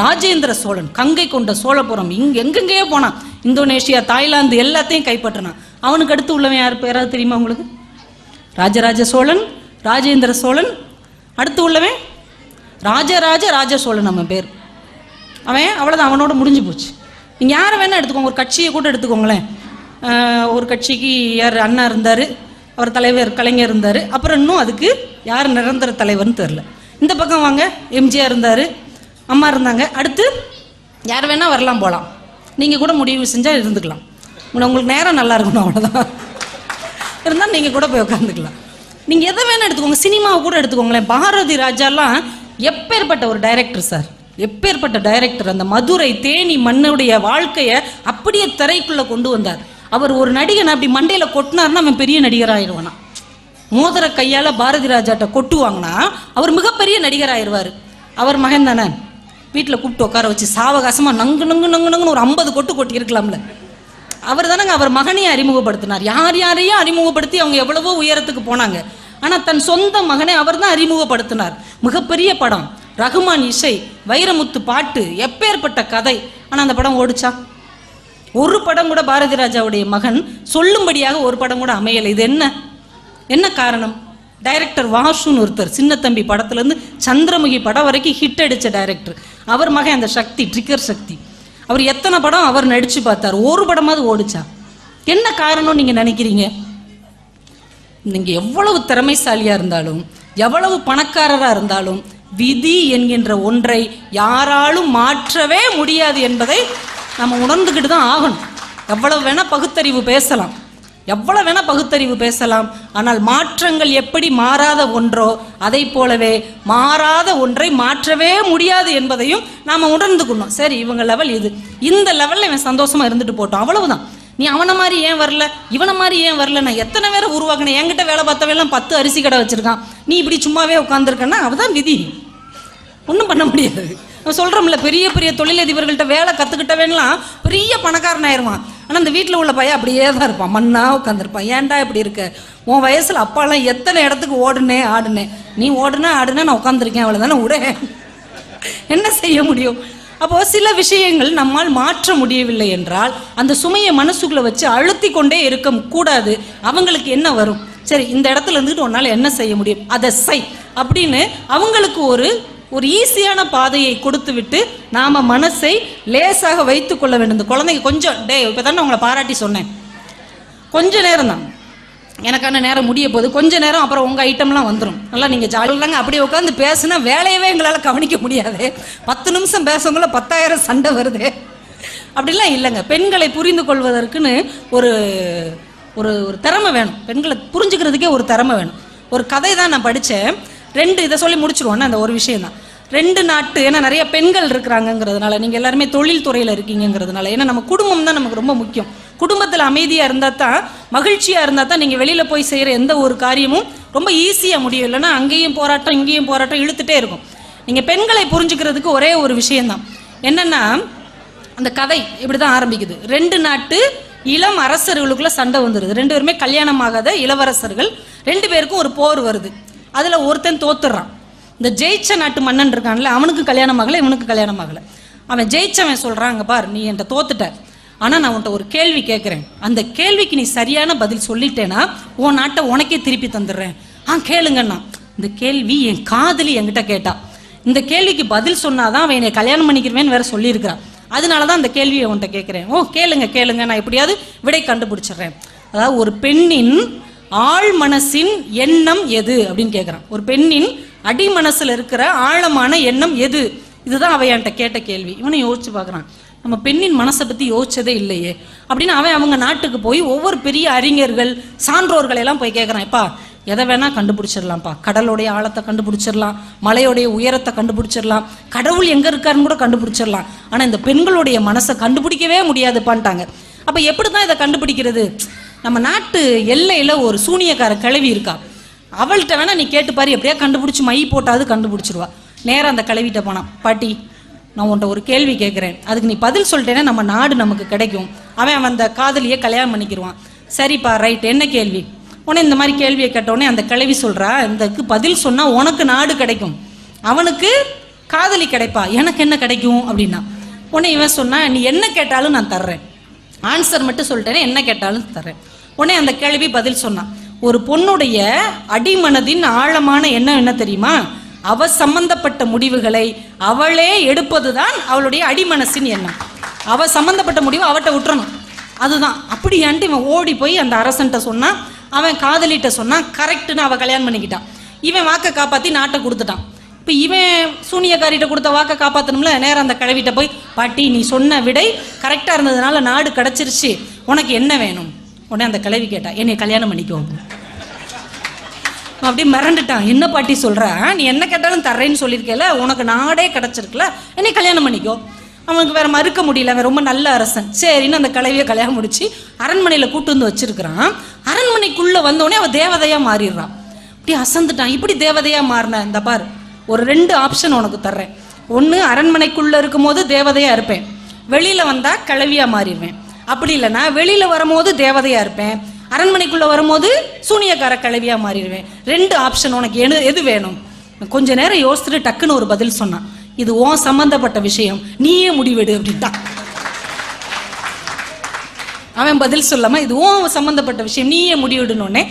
ராஜேந்திர சோழன். கங்கை கொண்ட சோழபுரம். இங்க எங்கெங்கேயோ போனான். இந்தோனேஷியா தாய்லாந்து எல்லாத்தையும் கைப்பற்றினான். அவனுக்கு அடுத்து உள்ளவன் யார்? பேராவது தெரியுமா உங்களுக்கு? ராஜராஜ சோழன் ராஜேந்திர சோழன். அடுத்து உள்ளவன் ராஜராஜ ராஜ சோழன் நம்ம பேர். அவன் அவ்வளோதான் அவனோட முடிஞ்சு போச்சு. நீங்கள் யாரை வேணால் எடுத்துக்கோங்க ஒரு கட்சியை கூட எடுத்துக்கோங்களேன். ஒரு கட்சிக்கு யார் அண்ணா இருந்தார் அவர் தலைவர் கலைஞர் இருந்தார் அப்புறம் இன்னும் அதுக்கு யார் நிரந்தர தலைவர்னு தெரில இந்த பக்கம் வாங்க எம்ஜிஆர் இருந்தார் அம்மா இருந்தாங்க. அடுத்து யார் வேணால் வரலாம் போகலாம் நீங்கள் கூட முடிவு செஞ்சால் இருந்துக்கலாம். உங்களை- உங்களுக்கு நேரம் நல்லா இருக்கணும் அவ்வளோதான் இருந்தால் நீங்கள் கூட போய் உட்காந்துக்கலாம். நீங்கள் எதை வேணால் எடுத்துக்கோங்க சினிமாவை கூட எடுத்துக்கோங்களேன். பாரதி ராஜாலாம் எப்பேற்பட்ட ஒரு டைரக்டர் சார் எப்பேற்பட்ட டைரக்டர் அந்த மதுரை தேனி மண்ணுடைய வாழ்க்கையை அப்படியே திரைக்குள்ளே கொண்டு வந்தார். அவர் ஒரு நடிகனை அப்படி மண்டையில் கொட்டினார்னா அவன் பெரிய நடிகர் ஆயிடுவானா மோதிர கையால் பாரதி ராஜாட்ட கொட்டுவாங்கன்னா அவர் மிகப்பெரிய நடிகர் ஆயிடுவார் அவர் மகன் தானே? வீட்டில் கூப்பிட்டு உட்கார வச்சு சாவகாசமாக நங்கு நங்கு நங்கு நங்குன்னு ஒரு ஐம்பது கொட்டு கொட்டியிருக்கலாம்ல. அவர் தானங்க அவர் மகனையும் அறிமுகப்படுத்தினார். யார் யாரையும் அறிமுகப்படுத்தி அவங்க எவ்வளவோ உயரத்துக்கு போனாங்க. ஆனால் தன் சொந்த மகனை அவர் தான் அறிமுகப்படுத்தினார். மிகப்பெரிய படம். ரகுமான் இசை வைரமுத்து பாட்டு எப்பேற்பட்ட கதை. ஆனால் அந்த படம் ஓடிச்சா? ஒரு படம் கூட பாரதி ராஜாவுடைய மகன் சொல்லும்படியாக ஒரு படம் கூட அமையலை. இது என்ன? என்ன காரணம்? டைரக்டர் வாசுன்னு ஒருத்தர் சின்னத்தம்பி படத்துலேருந்து சந்திரமுகி படம் வரைக்கும் ஹிட் அடித்த டைரக்டர். அவர் மகன் அந்த சக்தி ட்ரிக்கர் சக்தி. அவர் எத்தனை படம் அவர் நடித்து பார்த்தார்? ஒரு படமாவது ஓடிச்சா? என்ன காரணம் நீங்கள் நினைக்கிறீங்க? நீங்கள் எவ்வளவு திறமைசாலியாக இருந்தாலும் எவ்வளவு பணக்காரராக இருந்தாலும் விதி என்கின்ற ஒன்றை யாராலும் மாற்றவே முடியாது என்பதை நம்ம உணர்ந்துக்கிட்டு தான் ஆகணும். எவ்வளவு வேணால் பகுத்தறிவு பேசலாம். எவ்வளவு வேணால் பகுத்தறிவு பேசலாம். ஆனால் மாற்றங்கள் எப்படி மாறாத ஒன்றோ அதை போலவே மாறாத ஒன்றை மாற்றவே முடியாது என்பதையும் நாம் உணர்ந்துக்கணும். சரி இவங்க லெவல் இது. இந்த லெவலில் இவன் சந்தோஷமாக இருந்துட்டு போட்டோம். அவ்வளவுதான். நீ அவனை மாதிரி ஏன் வரல? இவனை மாதிரி ஏன் வரல? நான் எத்தனை பேரை உருவாக்கினேன்? என்கிட்ட வேலை பார்த்தவெல்லாம் பத்து அரிசி கடை வச்சிருக்கான். நீ இப்படி சும்மாவே உட்காந்துருக்கன்னா அவதான் விதி. ஒன்றும் பண்ண முடியாது. நம்ம சொல்கிறோம்ல பெரிய பெரிய தொழிலதிபர்கள்ட்ட வேலை கற்றுக்கிட்டவன்லாம் பெரிய பணக்காரன் ஆயிடுவான் ஆனால் அந்த வீட்டில் உள்ள பையன் அப்படியே தான் இருப்பான். மண்ணாக உட்காந்துருப்பான் ஏன்டா இப்படி இருக்க? உன் வயசில் அப்பாலாம் எத்தனை இடத்துக்கு ஓடுனே ஆடுனேன் நீ ஓடுனா ஆடுனே நான் உட்காந்துருக்கேன் அவ்வளோதானே விட என்ன செய்ய முடியும்? அப்போ சில விஷயங்கள் நம்மால் மாற்ற முடியவில்லை என்றால் அந்த சுமையை மனசுக்குள்ளே வச்சு அழுத்தி கொண்டே இருக்க கூடாது. அவங்களுக்கு என்ன வரும்? சரி இந்த இடத்துல இருந்துட்டு உன்னால் என்ன செய்ய முடியும்? அதை செய். அப்படின்னு அவங்களுக்கு ஒரு ஒரு ஈஸியான பாதையை கொடுத்து விட்டு நாம் மனசை லேசாக வைத்து கொள்ள வேண்டும். இந்த குழந்தைங்க கொஞ்சம் டே இப்போ தானே உங்களை பாராட்டி சொன்னேன். கொஞ்ச நேரம் தான் எனக்கான நேரம் முடிய போகுது. கொஞ்ச நேரம் அப்புறம் உங்கள் ஐட்டம்லாம் வந்துடும் நல்லா நீங்கள் ஜாலியாங்க அப்படியே உட்காந்து பேசுனா வேலையவே எங்களால் கவனிக்க முடியாது. பத்து நிமிஷம் பேசவங்கள பத்தாயிரம் சண்டை வருது. அப்படிலாம் இல்லைங்க. பெண்களை புரிந்து கொள்வதற்குன்னு ஒரு ஒரு ஒரு திறமை வேணும். பெண்களை புரிஞ்சுக்கிறதுக்கே ஒரு திறமை வேணும். ஒரு கதை தான் நான் படித்தேன். ரெண்டு இதை சொல்லி முடிச்சிருவோன்னா அந்த ஒரு விஷயம் தான். ரெண்டு நாட்டு ஏன்னா நிறைய பெண்கள் இருக்கிறாங்கங்கிறதுனால நீங்கள் எல்லாருமே தொழில் துறையில் இருக்கீங்கிறதுனால ஏன்னா நம்ம குடும்பம் தான் நமக்கு ரொம்ப முக்கியம். குடும்பத்தில் அமைதியாக இருந்தால் தான் மகிழ்ச்சியாக இருந்தால் தான் நீங்கள் வெளியில் போய் செய்கிற எந்த ஒரு காரியமும் ரொம்ப ஈஸியாக முடியும். இல்லைன்னா அங்கேயும் போராட்டம் இங்கேயும் போராட்டம் இழுத்துட்டே இருக்கும். நீங்கள் பெண்களை புரிஞ்சுக்கிறதுக்கு ஒரே ஒரு விஷயம்தான். என்னென்னா அந்த கதை இப்படி தான் ஆரம்பிக்குது. ரெண்டு நாட்டு இளம் அரசர்களுக்குள்ள சண்டை வந்துடுது ரெண்டு பேருமே கல்யாணம் ஆகாத இளவரசர்கள். ரெண்டு பேருக்கும் ஒரு போர் வருது. அதில் ஒருத்தன் தோத்துடுறான் இந்த ஜெயிச்ச நாட்டு மன்னன் இருக்கான்ல அவனுக்கு கல்யாணம் ஆகலை இவனுக்கு கல்யாணம் ஆகலை அவன் ஜெயிச்சவன் சொல்கிறான் அங்கே பார் நீ என்கிட்ட தோத்துட்ட. ஆனால் நான் உன்கிட்ட ஒரு கேள்வி கேட்குறேன் அந்த கேள்விக்கு நீ சரியான பதில் சொல்லிட்டேன்னா உன் நாட்டை உனக்கே திருப்பி தந்துடுறேன். ஆ கேளுங்கண்ணா. இந்த கேள்வி என் காதலி என்கிட்ட கேட்டா. இந்த கேள்விக்கு பதில் சொன்னாதான் அவன் என்னை கல்யாணம் பண்ணிக்கிறவேன்னு வேற சொல்லியிருக்கிறான் அதனால தான் அந்த கேள்வியை உன்கிட்ட கேட்குறேன் ஓ கேளுங்க கேளுங்க. நான் எப்படியாவது விடை கண்டுபிடிச்சிடுறேன். அதாவது ஒரு பெண்ணின் ஆழ் மனசின் எண்ணம் எது அப்படின்னு கேட்குறான் ஒரு பெண்ணின் அடி மனசில் இருக்கிற ஆழமான எண்ணம் எது? இதுதான் அவன் என்கிட்ட கேட்ட கேள்வி. இவனை யோசிச்சு பார்க்குறான். நம்ம பெண்ணின் மனசை பற்றி யோசிச்சதே இல்லையே. அப்படின்னு அவன் அவங்க நாட்டுக்கு போய் ஒவ்வொரு பெரிய அறிஞர்கள் சான்றோர்களை எல்லாம் போய் கேட்குறான் எப்பா எதை வேணா கண்டுபிடிச்சிடலாம்ப்பா. கடலுடைய ஆழத்தை கண்டுபிடிச்சிடலாம் மலையோடைய உயரத்தை கண்டுபிடிச்சிடலாம் கடவுள் எங்க இருக்காருன்னு கூட கண்டுபிடிச்சிடலாம். ஆனா இந்த பெண்களுடைய மனசை கண்டுபிடிக்கவே முடியாதுப்பான்ட்டாங்க. அப்ப எப்படி தான் இதை கண்டுபிடிக்கிறது? நம்ம நாட்டு எல்லையில ஒரு சூனியக்கார கிழவி இருக்கா. அவள்கிட்ட வேணா நீ கேட்டு பாரு எப்படியா கண்டுபிடிச்சி மை போட்டாவது கண்டுபிடிச்சிருவா. நேராக அந்த கிளவிட்ட போனான். பாட்டி நான் உன்ட்ட ஒரு கேள்வி கேட்குறேன் அதுக்கு நீ பதில் சொல்லிட்டேன்னா நம்ம நாடு நமக்கு கிடைக்கும். அவன் அந்த காதலியை கல்யாணம் பண்ணிக்கிடுவான் சரிப்பா ரைட் என்ன கேள்வி? உடனே இந்த மாதிரி கேள்வியை கேட்டோடனே அந்த கிழவி சொல்கிறா இந்தக்கு பதில் சொன்னால் உனக்கு நாடு கிடைக்கும். அவனுக்கு காதலி கிடைப்பா. எனக்கு என்ன கிடைக்கும்? அப்படின்னா. உடனே இவன் சொன்னா நீ என்ன கேட்டாலும் நான் தர்றேன். ஆன்சர் மட்டும் சொல்லிட்டேனே என்ன கேட்டாலும் தர்றேன். உடனே அந்த கேள்வி பதில் சொன்னான் ஒரு பொண்ணுடைய அடிமனதின் ஆழமான எண்ணம் என்ன தெரியுமா? அவ சம்பந்தப்பட்ட முடிவுகளை அவளே எடுப்பதுதான் அவளுடைய அடிமனசின் எண்ணம். அவ சம்பந்தப்பட்ட முடிவு அவட்ட விட்டுறணும் அதுதான். அப்படியான்ட்டு இவன் ஓடி போய் அந்த அரசன்ட்ட சொன்னான். அவன் காதலிட்ட சொன்னான். கரெக்டுன்னு அவள் கல்யாணம் பண்ணிக்கிட்டான் இவன் வாக்கை காப்பாற்றி நாட்டை கொடுத்துட்டான். இப்போ இவன் சூனியக்காரிட்ட கொடுத்த வாக்கை காப்பாற்றணும்ல நேரம் அந்த கிழவிட்ட போய் பாட்டி நீ சொன்ன விடை கரெக்டாக இருந்ததுனால நாடு கிடச்சிருச்சு. உனக்கு என்ன வேணும்? உடனே அந்த கிழவி கேட்டா என்னை கல்யாணம் பண்ணிக்கோ. அப்படின்னு. அப்படியே மிரண்டுட்டான். என்ன பாட்டி சொல்கிற நீ என்ன கேட்டாலும் தர்றேன்னு சொல்லியிருக்கல உனக்கு நாடே கிடச்சிருக்குல என்னை கல்யாணம் பண்ணிக்கோ. அவனுக்கு வேற மறுக்க முடியல அவன் ரொம்ப நல்ல அரசன். சரின்னு அந்த கலவியை கல்யாணம் முடிச்சு அரண்மனையில் கூட்டு வந்து வச்சிருக்கிறான். அரண்மனைக்குள்ளே வந்தோடனே அவன் தேவதையாக மாறிடுறான். இப்படி அசந்துட்டான். இப்படி தேவதையாக மாறின இந்த பார் ஒரு ரெண்டு ஆப்ஷன் உனக்கு தர்றேன். ஒன்று அரண்மனைக்குள்ள இருக்கும்போது தேவதையாக இருப்பேன். வெளியில் வந்தால் கிளவியாக மாறிடுவேன். அப்படி இல்லைன்னா வெளியில் வரும்போது தேவதையாக இருப்பேன். அரண்மனைக்குள்ள வரும்போது சூனியக்கார கிழவியா மாறிடுவேன். ரெண்டு ஆப்ஷன் உனக்கு எது எது வேணும்? கொஞ்ச நேரம் யோசிச்சுட்டு டக்குன்னு ஒரு பதில் சொன்னான். இது உன் சம்பந்தப்பட்ட விஷயம். நீயே முடிவெடு அப்படின்ட்டான் அவன் பதில் சொல்லாம இது உன் சம்பந்தப்பட்ட விஷயம். நீயே முடிவெடுனோடனே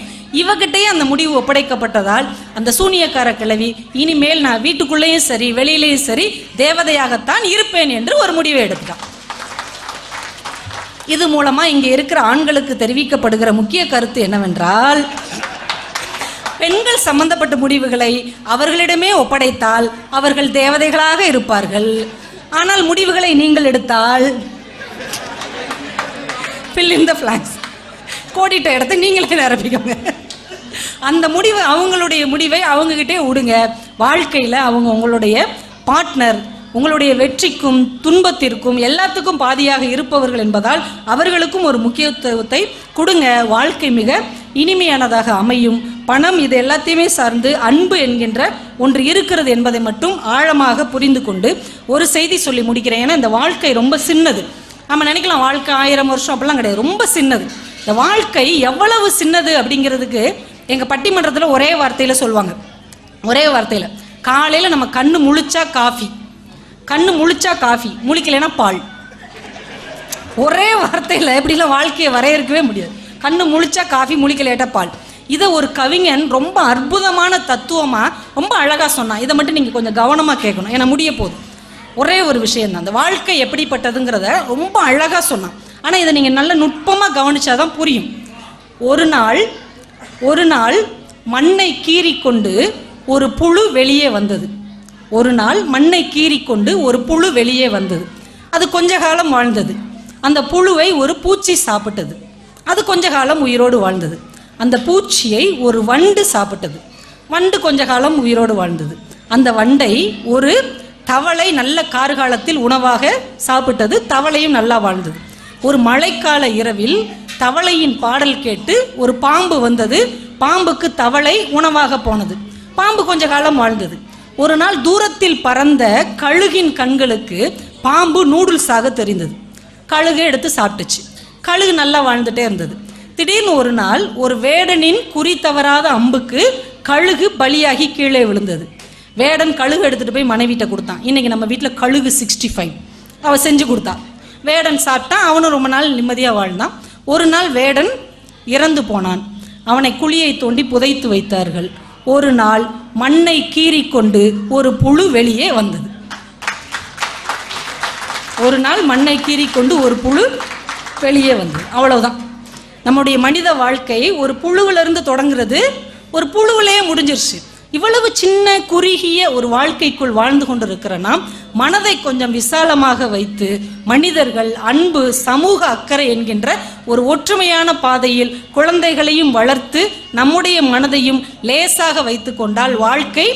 இவகிட்டே அந்த முடிவு ஒப்படைக்கப்பட்டதால் அந்த சூனியக்கார கிழவி இனிமேல் நான் வீட்டுக்குள்ளேயும் சரி வெளியிலேயும் சரி தேவதையாகத்தான் இருப்பேன் என்று ஒரு முடிவை எடுத்துட்டான். இது மூலமா இங்க இருக்கிற ஆண்களுக்கு தெரிவிக்கப்படுகிற முக்கிய கருத்து என்னவென்றால் பெண்கள் சம்பந்தப்பட்ட முடிவுகளை அவர்களிடமே ஒப்படைத்தால் அவர்கள் தேவதைகளாக இருப்பார்கள். ஆனால் முடிவுகளை நீங்கள் எடுத்தால் ஃபில் இன் த blanks. கோடிட்ட இடத்த நீங்களே நிரப்பிக்கோங்க. அந்த முடிவு அவங்களுடைய முடிவை அவங்ககிட்டே விடுங்க. வாழ்க்கையில் அவங்க உங்களுடைய பார்ட்னர் உங்களுடைய வெற்றிக்கும் துன்பத்திற்கும் எல்லாத்துக்கும் பாதியாக இருப்பவர்கள் என்பதால் அவர்களுக்கும் ஒரு முக்கியத்துவத்தை கொடுங்க. வாழ்க்கை மிக இனிமையானதாக அமையும். பணம் இது எல்லாத்தையுமே சார்ந்து அன்பு என்கின்ற ஒன்று இருக்கிறது என்பதை மட்டும் ஆழமாக புரிந்து கொண்டு ஒரு செய்தி சொல்லி முடிக்கிறேன். ஏன்னா இந்த வாழ்க்கை ரொம்ப சின்னது. நம்ம நினைக்கலாம் வாழ்க்கை ஆயிரம் வருஷம் அப்படிலாம் கிடையாது. ரொம்ப சின்னது. இந்த வாழ்க்கை எவ்வளவு சின்னது அப்படிங்கிறதுக்கு எங்கள் பட்டிமன்றத்தில் ஒரே வார்த்தையில் சொல்லுவாங்க. ஒரே வார்த்தையில். காலையில் நம்ம கண்ணு முழிச்சா காஃபி. கண்ணு முழிச்சா காஃபி முழிக்கலைன்னா பால். ஒரே வார்த்தையில் எப்படிலாம் வாழ்க்கையை வரையறுக்கவே முடியாது. கண்ணு முழிச்சா காஃபி முழிக்கலேட்டா பால். இதை ஒரு கவிஞன் ரொம்ப அற்புதமான தத்துவமாக ரொம்ப அழகாக சொன்னான் இதை மட்டும் நீங்கள் கொஞ்சம் கவனமாக கேட்கணும். ஏன்னா முடிய போகுது. ஒரே ஒரு விஷயந்தான் அந்த வாழ்க்கை எப்படிப்பட்டதுங்கிறத ரொம்ப அழகாக சொன்னான். ஆனால் இதை நீங்கள் நல்ல நுட்பமாக கவனிச்சாதான் புரியும். ஒரு நாள் ஒரு நாள் மண்ணை கீறிக்கொண்டு ஒரு புழு வெளியே வந்தது. ஒரு நாள் மண்ணை கீறிக்கொண்டு ஒரு புழு வெளியே வந்தது. அது கொஞ்ச காலம் வாழ்ந்தது. அந்த புழுவை ஒரு பூச்சி சாப்பிட்டது. அது கொஞ்ச காலம் உயிரோடு வாழ்ந்தது. அந்த பூச்சியை ஒரு வண்டு சாப்பிட்டது. வண்டு கொஞ்ச காலம் உயிரோடு வாழ்ந்தது. அந்த வண்டை ஒரு தவளை நல்ல கார்காலத்தில் உணவாக சாப்பிட்டது. தவளையும் நல்லா வாழ்ந்தது. ஒரு மழைக்கால இரவில் தவளையின் பாடல் கேட்டு ஒரு பாம்பு வந்தது. பாம்புக்கு தவளை உணவாக போனது. பாம்பு கொஞ்ச காலம் வாழ்ந்தது. ஒரு நாள் தூரத்தில் பறந்த கழுகின் கண்களுக்கு பாம்பு நூடுல்ஸாக தெரிந்தது. கழுகை எடுத்து சாப்பிட்டுச்சு. கழுகு நல்லா வாழ்ந்துட்டே இருந்தது. திடீர்னு ஒரு நாள் ஒரு வேடனின் குறி தவறாத அம்புக்கு கழுகு பலியாகி கீழே விழுந்தது. வேடன் கழுகு எடுத்துகிட்டு போய் மனைவிட்ட கொடுத்தான். இன்னைக்கு நம்ம வீட்டில் கழுகு சிக்ஸ்டி ஃபைவ் அவள் செஞ்சு கொடுத்தா. வேடன் சாப்பிட்டான் அவனும் ரொம்ப நாள் நிம்மதியாக வாழ்ந்தான். ஒரு நாள் வேடன் இறந்து போனான். அவனை குழியை தோண்டி புதைத்து வைத்தார்கள். ஒரு நாள் மண்ணை கீறிக்கொண்டு ஒரு புழு வெளியே வந்தது. ஒரு நாள் மண்ணை கீறிக்கொண்டு ஒரு புழு வெளியே வந்தது. அவ்வளவுதான். நம்முடைய மனித வாழ்க்கை ஒரு புழுவிலிருந்து தொடங்குறது ஒரு புழுவிலேயே முடிஞ்சிருச்சு. இவ்வளவு சின்ன குறுகிய ஒரு வாழ்க்கைக்குள் வாழ்ந்து கொண்டிருக்கிற நாம் மனதை கொஞ்சம் விசாலமாக வைத்து மனிதர்கள் அன்பு சமூக அக்கறை என்கின்ற ஒரு ஒற்றுமையான பாதையில் குழந்தைகளையும் வளர்த்து நம்முடைய மனதையும் லேசாக வைத்து கொண்டால் வாழ்க்கை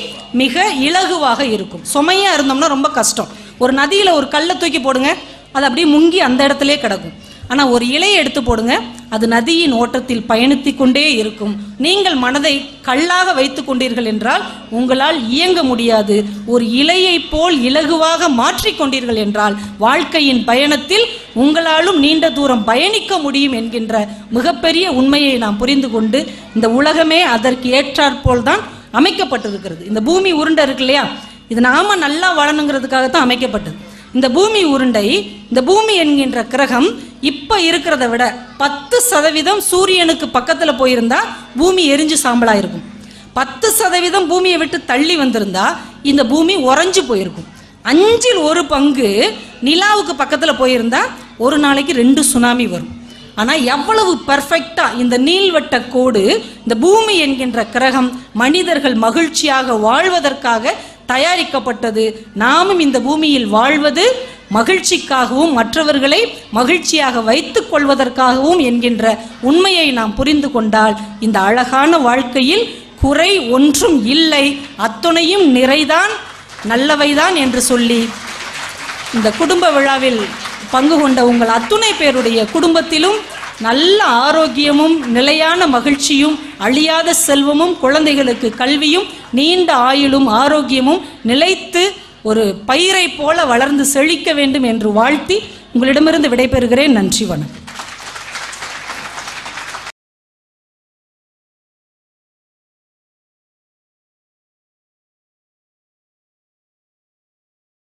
மிக இலகுவாக இருக்கும். சுமையாக இருந்தோம்னா ரொம்ப கஷ்டம். ஒரு நதியில் ஒரு கல்லை தூக்கி போடுங்க. அது அப்படியே முங்கி அந்த இடத்துலே கிடக்கும். ஆனால் ஒரு இலையை எடுத்து போடுங்க. அது நதியின் ஓட்டத்தில் பயணித்து கொண்டே இருக்கும். நீங்கள் மனதை கல்லாக வைத்து கொண்டீர்கள் என்றால் உங்களால் இயங்க முடியாது. ஒரு இலையை போல் இலகுவாக மாற்றிக்கொண்டீர்கள் என்றால் வாழ்க்கையின் பயணத்தில் உங்களாலும் நீண்ட தூரம் பயணிக்க முடியும் என்கின்ற மிகப்பெரிய உண்மையை நாம் புரிந்து கொண்டு இந்த உலகமே அதற்கு ஏற்றாற்போல் தான் அமைக்கப்பட்டிருக்கிறது. இந்த பூமி உருண்டை இருக்கு இல்லையா? இது நாம நல்லா வளணுங்கிறதுக்காக தான் அமைக்கப்பட்டது. இந்த பூமி உருண்டை இந்த பூமி என்கின்ற கிரகம் இப்போ இருக்கிறத விட பத்து சதவீதம் சூரியனுக்கு பக்கத்தில் போயிருந்தா பூமி எரிஞ்சு சாம்பலாக இருக்கும். பத்து சதவீதம் பூமியை விட்டு தள்ளி வந்திருந்தா இந்த பூமி உறைஞ்சு போயிருக்கும். அஞ்சில் ஒரு பங்கு நிலாவுக்கு பக்கத்தில் போயிருந்தா ஒரு நாளைக்கு ரெண்டு சுனாமி வரும். ஆனால் எவ்வளவு பர்ஃபெக்டாக இந்த நீள்வட்ட கோடு இந்த பூமி என்கின்ற கிரகம் மனிதர்கள் மகிழ்ச்சியாக வாழ்வதற்காக தயாரிக்கப்பட்டது. நாமும் இந்த பூமியில் வாழ்வது மகிழ்ச்சிக்காகவும் மற்றவர்களை மகிழ்ச்சியாக வைத்துக் கொள்வதற்காகவும் என்கின்ற உண்மையை நாம் புரிந்து கொண்டால் இந்த அழகான வாழ்க்கையில் குறை ஒன்றும் இல்லை. அத்துணையும் நிறைதான் நல்லவைதான் என்று சொல்லி இந்த குடும்ப விழாவில் பங்கு கொண்ட உங்கள் அத்துணை பேருடைய குடும்பத்திலும் நல்ல ஆரோக்கியமும் நிலையான மகிழ்ச்சியும் அழியாத செல்வமும் குழந்தைகளுக்கு கல்வியும் நீண்ட ஆயுளும் ஆரோக்கியமும் நிலைத்து ஒரு பயிரை போல வளர்ந்து செழிக்க வேண்டும் என்று வாழ்த்தி உங்களிடமிருந்து விடைபெறுகிறேன். நன்றி வணக்கம்.